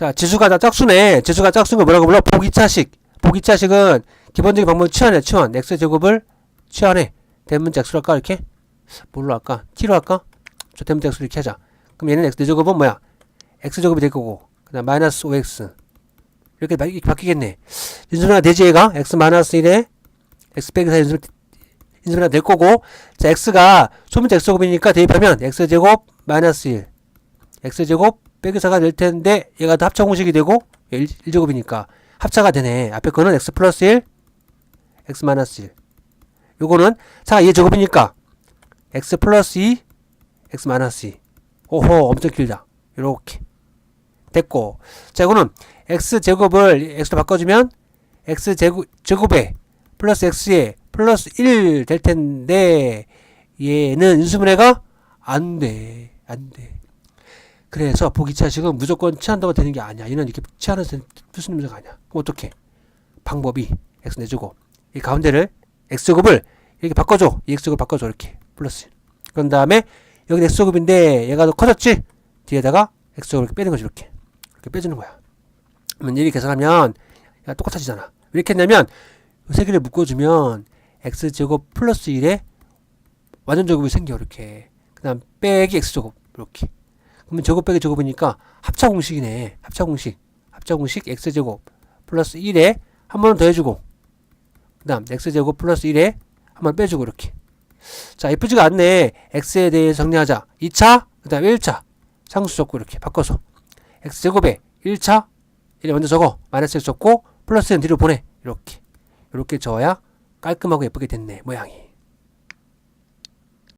자, 지수가 다 짝수네. 지수가 짝수인 거 뭐라고 불러? 보기차식. 보기차식은 기본적인 방법은 치환해, 치환. x 제곱을 치환해. 대문자 x로 할까, 이렇게? 뭘로 할까? t로 할까? 저 대문자 x로 이렇게 하자. 그럼 얘는 x 제곱은 뭐야? x 제곱이 될 거고. 그 다음 마이너스 5x. 이렇게, 바- 바뀌겠네. 인수분해가 되지, 얘가? x 마이너스 1에 x 빼기 4 인수분, 인수분해가 될 거고. 자, x가 소문자 x 제곱이니까 대입하면 x 제곱 마이너스 1. x 제곱 빼기 4가 될 텐데 얘가 다 합차 공식이 되고 1, 제곱이니까 합차가 되네. 앞에 거는 x 플러스 1, x 마이너스 1. 요거는 4가 2 제곱이니까 x 플러스 2, x 마이너스 2. 오호 엄청 길다. 요렇게 됐고 자 이거는 x 제곱을 x로 바꿔주면 x 제곱, 제곱에 플러스 x에 플러스 1 될 텐데 얘는 인수분해가 안 돼. 안 돼. 그래서 보기차식은 무조건 치한다고 되는 게 아니야. 얘는 이렇게 치하는 무슨 문제가 아니야. 그럼 어떻게? 방법이 x 내주고 이 가운데를 x 제곱을 이렇게 바꿔줘. 이 x 제곱 바꿔줘 이렇게 플러스. 그런 다음에 여기 x 제곱인데 얘가 더 커졌지? 뒤에다가 x 제곱을 이렇게 빼는 거지 이렇게 이렇게 빼주는 거야. 그러면 이렇게 계산하면 얘가 똑같아지잖아. 왜 이렇게 했냐면 이세 개를 묶어주면 x 제곱 플러스 1에 완전 제곱이 생겨 이렇게. 그다음 빼기 x 제곱 이렇게. 그러면 제곱 빼기 제곱이니까 합차 공식이네. 합차 공식. 합차 공식 x제곱 플러스 1에 한 번 더 해주고 그 다음 x제곱 플러스 1에 한 번 빼주고 이렇게. 자 예쁘지가 않네. x에 대해 정리하자. 2차 그 다음 1차. 상수 적고 이렇게 바꿔서. x제곱에 1차 1에 먼저 적어. 마이너스 x 적고 플러스는 뒤로 보내. 이렇게. 이렇게 적어야 깔끔하고 예쁘게 됐네 모양이